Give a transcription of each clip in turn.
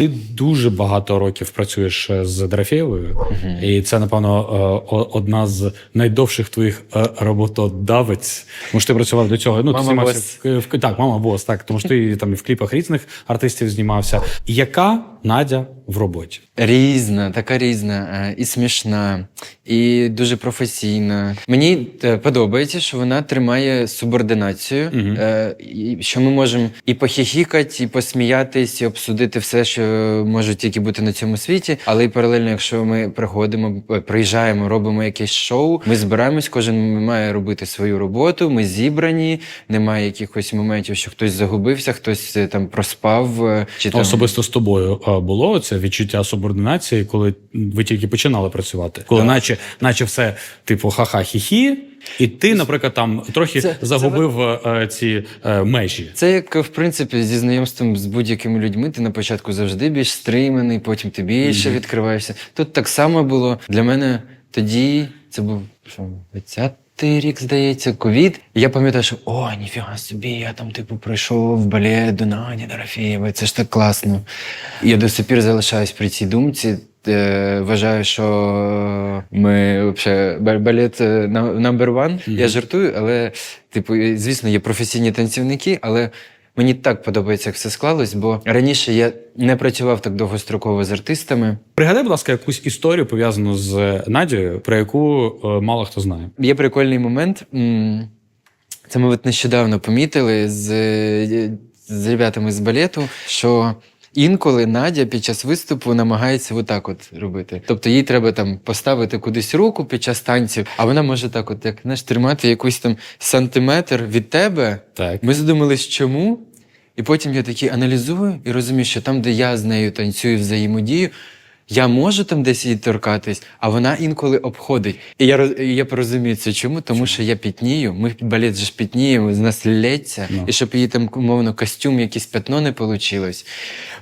Ти дуже багато років працюєш е, з Дорофєєвою, і це, напевно, е, одна з найдовших твоїх е, роботодавець. Тому що ти працював до цього. Ну, ти знімався бос. в, в так, мама бос, так. Тому що ти там і в кліпах різних артистів знімався. Яка Надя в роботі? Різна, така різна, е, і смішна, і дуже професійна. Мені е, подобається, що вона тримає субординацію, і що ми можемо і похихікати, і посміятись, і обсудити все, що може тільки бути на цьому світі. Але і паралельно, якщо ми приходимо, приїжджаємо, робимо якесь шоу, ми збираємось, кожен має робити свою роботу. Ми зібрані, немає якихось моментів, що хтось загубився, хтось там проспав. Чи там... Особисто з тобою було це відчуття субординації, коли ви тільки починали працювати, коли наче, наче все типу ха-ха, хі-хі, і ти, наприклад, там трохи Це- це загубив е, ці е, межі. Це як в принципі зі знайомством з будь-якими людьми. Ти на початку завжди більш стриманий, потім ти більше відкриваєшся. Тут так само було для мене тоді. Це був що 20-й рік, здається, ковід. І я пам'ятаю, що о, ніфіга собі, я там типу прийшов в балет до Нані Дорофєєвої, це ж так класно. І я до сих пір залишаюсь при цій думці. Е, Вважаю, що ми взагалі балет number на- number one. Я жартую, але типу, звісно, є професійні танцівники, але мені так подобається, як все склалось, бо раніше я не працював так довгостроково з артистами. Пригадай, будь ласка, якусь історію пов'язану з Надією, про яку е, мало хто знає. Є прикольний момент. Це ми от нещодавно помітили з, е, з ребятами з балету, що інколи Надя під час виступу намагається отак от робити. Тобто їй треба там поставити кудись руку під час танців, а вона може так, от як знаєш, тримати якийсь там сантиметр від тебе. Так. Ми задумались, чому. І потім я такий аналізую і розумію, що там, де я з нею танцюю взаємодію, я можу там десь її торкатись, а вона інколи обходить. І я, роз- і я порозумію це чому, тому що я пітнію, ми балет же ж пітніємо, з нас лється, Ну. і щоб її там, умовно, костюм, якесь пятно не вийшло.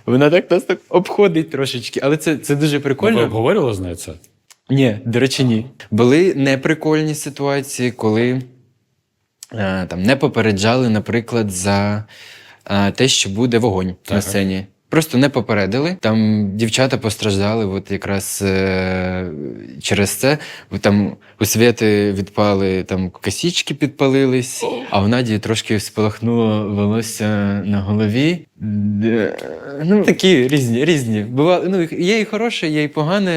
Вона так нас так обходить трошечки, але це, це дуже Ви прикольно. обговорювали з нею це? Ні, до речі, ні. Були неприкольні ситуації, коли е, там не попереджали, наприклад, за те, що буде вогонь на сцені. Просто не попередили. Там дівчата постраждали, от якраз е, через це. Там у Свєти відпали там косічки підпалились, а в Наді трошки спалахнуло волосся на голові. Де- Ну, такі різні, різні. Бува, ну, є і хороше, є і погане.